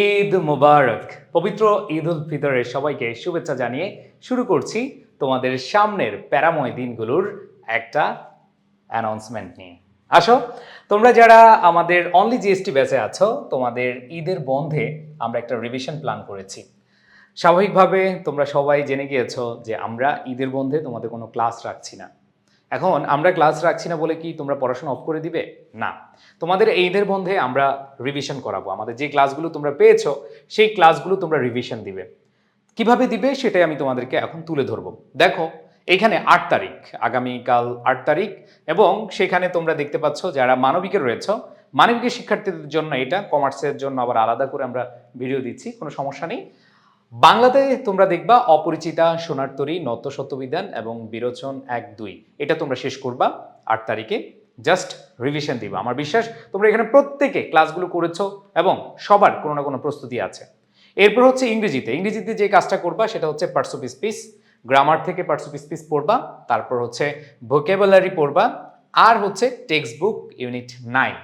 ঈদ মুবারক। পবিত্র ঈদ উল ফিতরের সবাইকে শুভেচ্ছা জানিয়ে শুরু করছি তোমাদের সামনের প্যারাময় দিনগুলোর একটা অ্যানাউন্সমেন্ট নিয়ে। আসো, তোমরা যারা আমাদের অনলি জিএসটি ব্যাচে আছো, তোমাদের ঈদের বন্ধে আমরা একটা রিভিশন প্ল্যান করেছি। স্বাভাবিকভাবে তোমরা সবাই জেনে গিয়েছো যে আমরা ঈদের বন্ধে তোমাদের কোনো ক্লাস রাখছি না। এখন আমরা ক্লাস রাখছি না বলে কি তোমরা পড়াশোনা অফ করে দিবে? না। তোমাদের এইদের বন্ধে আমরা রিভিশন করাবো। আমাদের যে ক্লাসগুলো তোমরা পেয়েছ, সেই ক্লাসগুলো তোমরা রিভিশন দিবে। কীভাবে দিবে সেটাই আমি তোমাদেরকে এখন তুলে ধরবো। দেখো, এখানে আট তারিখ, আগামীকাল আট তারিখ এবং সেখানে তোমরা দেখতে পাচ্ছ যারা মানবিকে রয়েছে, মানবিকের শিক্ষার্থীদের জন্য এটা কমার্সের জন্য আবার আলাদা করে আমরা ভিডিও দিচ্ছি, কোনো সমস্যা নেই। বাংলাতে তোমরা দেখবা অপরিচিতা সোনারতরী নত্য সত্যবিধান এবং বিরোচন এক দুই। এটা তোমরা শেষ করবা আট তারিখে। জাস্ট রিভিশন দিবা। আমার বিশ্বাস, তোমরা এখানে প্রত্যেকে ক্লাসগুলো করেছ এবং সবার কোনো না কোনো প্রস্তুতি আছে। এরপর হচ্ছে ইংরেজিতে। ইংরেজিতে যে কাজটা করবা সেটা হচ্ছে পার্টস অফ স্পিচ গ্রামার থেকে পার্টস অফ স্পিচ পড়বা, তারপর হচ্ছে ভোকেবুলারি পড়বা, আর হচ্ছে টেক্সট বুক ইউনিট নাইন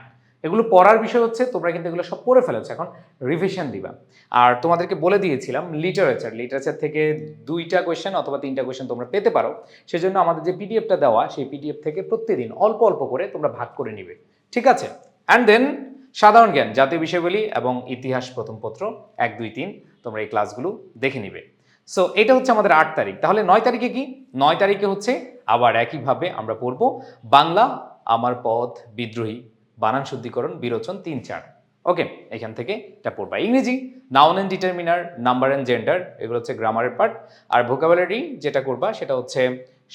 এগুলো পড়ার বিষয় হচ্ছে, তোমরা কিন্তু এগুলো সব পড়ে ফেলেছো এখন রিভিশন দিবা। আর তোমাদেরকে বলে দিয়েছিলাম লিটারেচার লিটারেচার থেকে দুইটা কোয়েশ্চেন অথবা তিনটা কোয়েশ্চেন তোমরা পেতে পারো। সেজন্য আমাদের যে পিডিএফটা দেওয়া, সেই পিডিএফ থেকে প্রত্যেকদিন অল্প অল্প করে তোমরা ভাগ করে নিবে। ঠিক আছে? অ্যান্ড দেন সাধারণ জ্ঞান, জাতীয় বিষয়গুলি এবং ইতিহাস প্রথম পত্র, এক, দুই, তিন, তোমরা এই ক্লাসগুলো দেখে নিবে। সো এটা হচ্ছে আমাদের আট তারিখ। তাহলে নয় তারিখে কি? নয় তারিখে হচ্ছে, আবার একইভাবে আমরা পড়ব, বাংলা আমার পথ বিদ্রোহী। বানান শুদ্ধিকরণ, বিরোচন, তিন চার। ওকে, এখান থেকে এটা পড়বা। ইংরেজি noun and determiner number and gender এগুলো হচ্ছে গ্রামারের পার্ট। আর ভোকাবুলারি যেটা করবা, সেটা হচ্ছে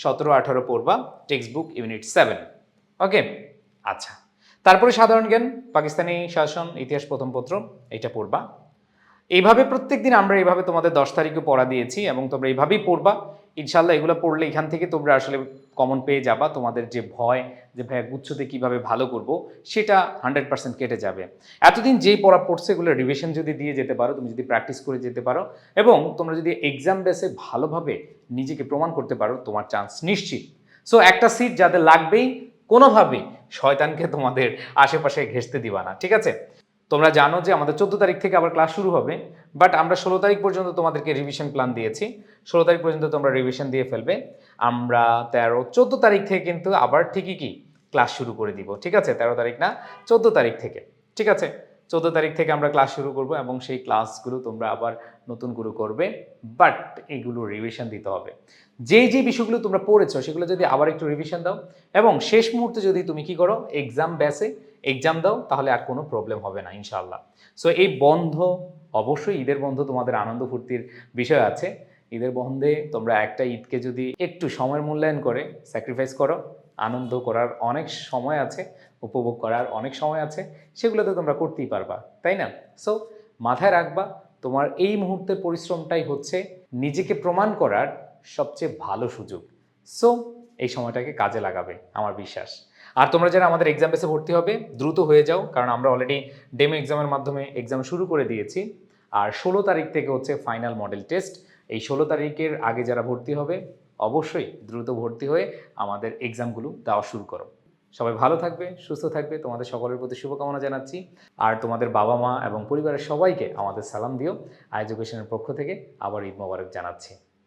সতেরো, আঠারো পড়বা text book unit seven okay আচ্ছা। তারপরে সাধারণ জ্ঞান, পাকিস্তানি শাসন, ইতিহাস প্রথম পত্র, এটা পড়বা। এইভাবে প্রত্যেকদিন আমরা এইভাবে তোমাদের দশ তারিখে পড়া দিয়েছি এবং তোমরা এইভাবেই পড়বা। ইনশাল্লাহ এগুলো পড়লে এখান থেকে তোমরা আসলে কমন পেয়ে যাবা। তোমাদের যে ভয়, যে ভাইয়া গুচ্ছতে কীভাবে ভালো করব, সেটা হান্ড্রেড পার্সেন্ট কেটে যাবে। এতদিন যেই পড়া পড়ছে, এগুলো রিভিশন যদি দিয়ে যেতে পারো, তুমি যদি প্র্যাকটিস করে যেতে পারো এবং তোমরা যদি এক্সাম বেসে ভালোভাবে নিজেকে প্রমাণ করতে পারো, তোমার চান্স নিশ্চিত। সো একটা সিট যাদের লাগবেই, কোনোভাবেই শয়তানকে তোমাদের আশেপাশে ঘেসতে দিবা না, ঠিক আছে? তোমরা জানো যে আমাদের চোদ্দ তারিখ থেকে আবার ক্লাস শুরু হবে। বাট আমরা ষোলো তারিখ পর্যন্ত তোমাদেরকে রিভিশন প্ল্যান দিয়েছি। ষোলো তারিখ পর্যন্ত তোমরা রিভিশন দিয়ে ফেলবে। আমরা তেরো, চোদ্দ তারিখ থেকে কিন্তু আবার ঠিকই কি ক্লাস শুরু করে দিব। ঠিক আছে? তেরো তারিখ না, চোদ্দ তারিখ থেকে। ঠিক আছে? চোদ্দ তারিখ থেকে আমরা ক্লাস শুরু করব এবং সেই ক্লাসগুলো তোমরা আবার নতুন করে করবে। বাট এগুলো রিভিশন দিতে হবে। যেই যে বিষয়গুলো তোমরা পড়েছো, সেগুলো যদি আবার একটু রিভিশন দাও এবং শেষ মুহূর্তে যদি তুমি কি করো এক্সাম ব্যাসে এক্সাম দাও, তাহলে আর কোনো প্রবলেম হবে না ইনশাল্লাহ সো এই বন্ধ, অবশ্যই ঈদের বন্ধ তোমাদের আনন্দ ফুর্তির বিষয় আছে। ঈদের বন্ধে তোমরা একটা ঈদকে যদি একটু সময়ের মূল্যায়ন করে স্যাক্রিফাইস করো, আনন্দ করার অনেক সময় আছে, উপভোগ করার অনেক সময় আছে, সেগুলোতে তোমরা করতেই পারবা, তাই না? সো মাথায় রাখবা, তোমার এই মুহূর্তের পরিশ্রমটাই হচ্ছে নিজেকে প্রমাণ করার সবচেয়ে ভালো সুযোগ। সো এই সময়টাকে কাজে লাগাবে, আমার বিশ্বাস। আর তোমরা যারা আমাদের এক্সাম বেসে ভর্তি হবে, দ্রুত হয়ে যাও, কারণ আমরা অলরেডি ডেমো এক্সামের মাধ্যমে এক্সাম শুরু করে দিয়েছি। আর ষোলো তারিখ থেকে হচ্ছে ফাইনাল মডেল টেস্ট এই ষোলো তারিখের আগে যারা ভর্তি হবে, অবশ্যই দ্রুত ভর্তি হয়ে আমাদের এক্সামগুলো দেওয়া শুরু করো। সবাই ভালো থাকবে, সুস্থ থাকবে, তোমাদের সকলের প্রতি শুভকামনা জানাচ্ছি। আর তোমাদের বাবা মা এবং পরিবারের সবাইকে আমাদের সালাম দিও। আই এডুকেশনের পক্ষ থেকে আবার ঈদ মোবারক জানাচ্ছি।